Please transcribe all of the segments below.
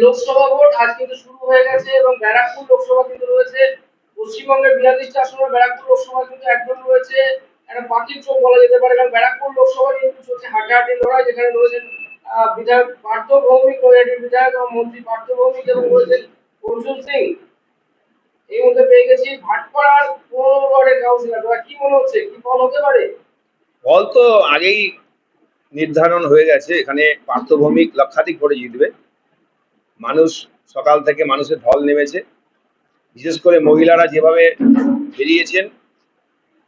Lok Sabha vote আজ কিন্তু শুরু হয়ে গেছে এবং ব্যারাকপুর লোকসভা কিন্তু রয়েছে। পশ্চিমবঙ্গের বিয়াল্লিশটা আসনে ব্যারাকপুর লোকসভা কিন্তু একজন রয়েছে। একটা পাখির চোখ বলা যেতে পারে, কারণ ব্যারাকপুর লোকসভা কিন্তু চলছে হাঁটাহাঁটি লড়াই, যেখানে রয়েছেন বিধায়ক পার্থ ভৌমিক বিধায়ক এবং মন্ত্রী পার্থ ভৌমিক এবং রয়েছেন অর্জুন সিং। এই মধ্যে পেয়ে গেছি ভাটপাড়ার পনেরো ওয়ার্ডের কাউন্সিলর। কি মনে হচ্ছে? কি ফল হতে পারে? ফল তো আগেই নির্ধারণ হয়ে গেছে। এখানে পার্থভৌমিক লক্ষাধিক ভোটে জিতবে। মানুষ সকাল থেকে মানুষের ঢল নেমেছে। বিশেষ করে মহিলারা যেভাবে বেরিয়েছেন,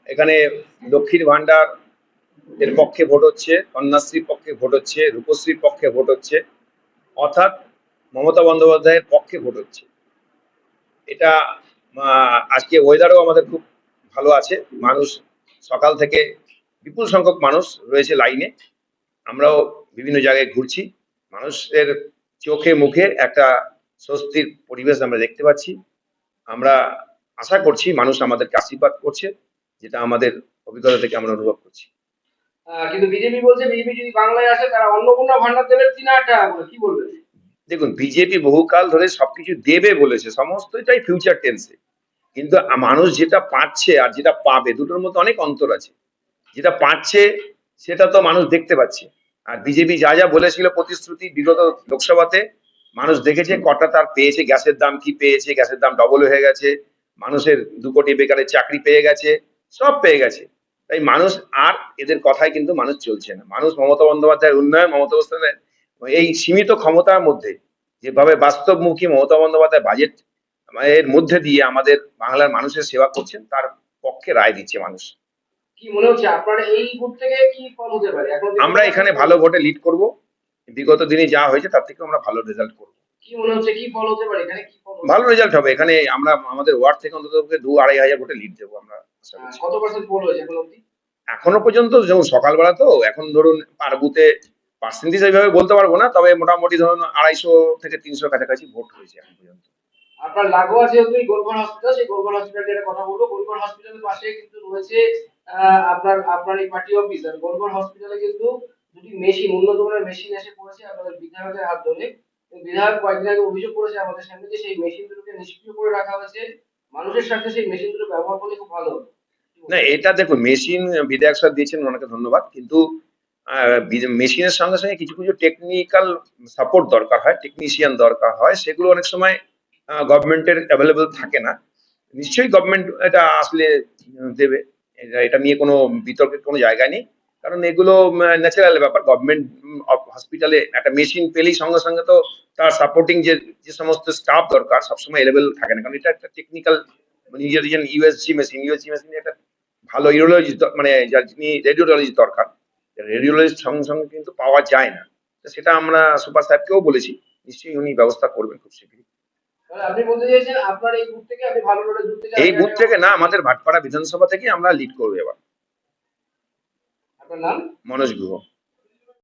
এখানে লক্ষ্মীর ভান্ডার এর পক্ষে ভোট হচ্ছে, কন্যাশ্রীর পক্ষে ভোট হচ্ছে, রূপশ্রীর পক্ষে ভোট হচ্ছে, অর্থাৎ মমতা বন্দ্যোপাধ্যায়ের পক্ষে ভোট হচ্ছে। এটা আজকে ওয়েদারও আমাদের খুব ভালো আছে। মানুষ সকাল থেকে বিপুল সংখ্যক মানুষ রয়েছে লাইনে আমরাও বিভিন্ন জায়গায় ঘুরছি। মানুষের চোখে মুখে একটা স্বস্তির পরিবেশ আমরা দেখতে পাচ্ছি। আমরা আশা করছি মানুষ আমাদেরকে আশীর্বাদ করছে যেটা আমাদের অভিজ্ঞতা থেকে আমরা অনুভব করছি। কিন্তু বিজেপি বলছে বিজেপি যদি বাংলায় আসে তারা অন্নপূর্ণা ভান্ডার দেবে তিন হাজার টাকা করে কি বলবেন দেখুন বিজেপি বহুকাল ধরে সবকিছু দেবে বলেছে সমস্তটাই ফিউচার টেন্সে কিন্তু মানুষ যেটা পাচ্ছে আর যেটা পাবে দুটোর মধ্যে অনেক অন্তর আছে। যেটা পাচ্ছে সেটা তো মানুষ দেখতে পাচ্ছে। আর বিজেপি যা যা বলেছিল প্রতিশ্রুতি বিগত লোকসভাতে, মানুষ দেখেছে কটা তার পেয়েছে, গ্যাসের দাম কি পেয়েছে, গ্যাসের দাম ডবল হয়ে গেছে, মানুষের দু কোটি বেকারের চাকরি পেয়ে গেছে, সব পেয়ে গেছে। তাই মানুষ আর এদের কথায় কিন্তু মানুষ চলছে না। মানুষ মমতা বন্দ্যোপাধ্যায়ের উন্নয়ন, মমতা বন্দ্যোপাধ্যায়ের এই সীমিত ক্ষমতার মধ্যে, যেভাবে বাস্তবমুখী মমতা বন্দ্যোপাধ্যায় বাজেট এর মধ্যে দিয়ে আমাদের বাংলার মানুষের সেবা করছেন, তার পক্ষে রায় দিচ্ছে মানুষ। কি মনে হচ্ছে? আপনার এই বুথ থেকে কি ফল হতে পারে? এখন আমরা এখানে ভালো ভোটে লিড করব। বিগত দিনে যা হয়েছে তার থেকে আমরা ভালো রেজাল্ট করব। কি মনে হচ্ছে? কি ফল হতে পারে? এখানে কি ফল ভালো রেজাল্ট হবে। এখানে আমরা আমাদের ওয়ার্ড থেকে অন্তত দু আড়াই হাজার ভোটে লিড দেবো আমরা কত পার্সেন্ট পোল হয়েছে এখন অব্দি এখনও পর্যন্ত যেমন সকালবেলা তো এখন ধরুন পার বুথে পার্সেন্টেজ এইভাবে বলতে পারব না তবে মোটামুটি ধরুন আড়াইশো থেকে তিনশো কাছাকাছি ভোট হয়েছে এখন পর্যন্ত। আপনার লাগোয়া যেহেতু এই হসপিটাল সেই গোলঘর হসপিটাল নিয়ে একটা কথা বলব। গোলঘর হসপিটালের পাশে কিন্তু রয়েছে আপনার আপনার এই পার্টি অফিস আর গোলঘর হসপিটালে কিন্তু দুটি মেশিন উন্নত মানের মেশিন এসে পড়েছে আপনাদের বিধায়কের হাত ধরে। বিধায়ক কয়েকদিন আগে অভিযোগ করেছে আমাদের সামনে যে সেই মেশিন দুটোকে নিষ্ক্রিয় করে রাখা হয়েছে। মানুষের সাথে সেই মেশিন দুটো ব্যবহার করলে খুব ভালো? না, এটা দেখুন মেশিন বিধায়ক স্যার দিয়েছেন, ওনাকে ধন্যবাদ। কিন্তু মেশিনের সঙ্গে সঙ্গে কিছু কিছু টেকনিক্যাল সাপোর্ট দরকার হয় টেকনিশিয়ান দরকার হয়, সেগুলো অনেক সময় গভর্নমেন্টের অ্যাভেলেবল থাকে না। নিশ্চয়ই গভর্নমেন্ট এটা আসলে দেবে। এটা এটা নিয়ে কোনো বিতর্কের কোনো জায়গা নেই। কারণ এগুলো ন্যাচারাল ব্যাপার। গভর্নমেন্ট হসপিটালে একটা মেশিন পেলেই সঙ্গে সঙ্গে তো তার সাপোর্টিং যে যে সমস্ত স্টাফ দরকার, সবসময় অ্যাভেলেবল থাকে না। কারণ এটা একটা টেকনিক্যাল নিজের ইউএসজি মেশিন ইউএসজি মেশিন একটা ভালো ইউরোলজি মানে যার যিনি রেডিওলজি দরকার রেডিওলজির সঙ্গে সঙ্গে কিন্তু পাওয়া যায় না। তো সেটা আমরা সুপার সাহেবকেও বলেছি। নিশ্চয়ই উনি ব্যবস্থা করবেন খুব শীঘ্রই। তাহলে আপনি বলতে চাইছেন আপনার এই বুথ থেকে আপনি ভালো করে জিততে এই বুথ থেকে না আমাদের ভাটপাড়া বিধানসভা থেকে আমরা লিড করব এবার। আপনার নাম? মনোজ গুহ।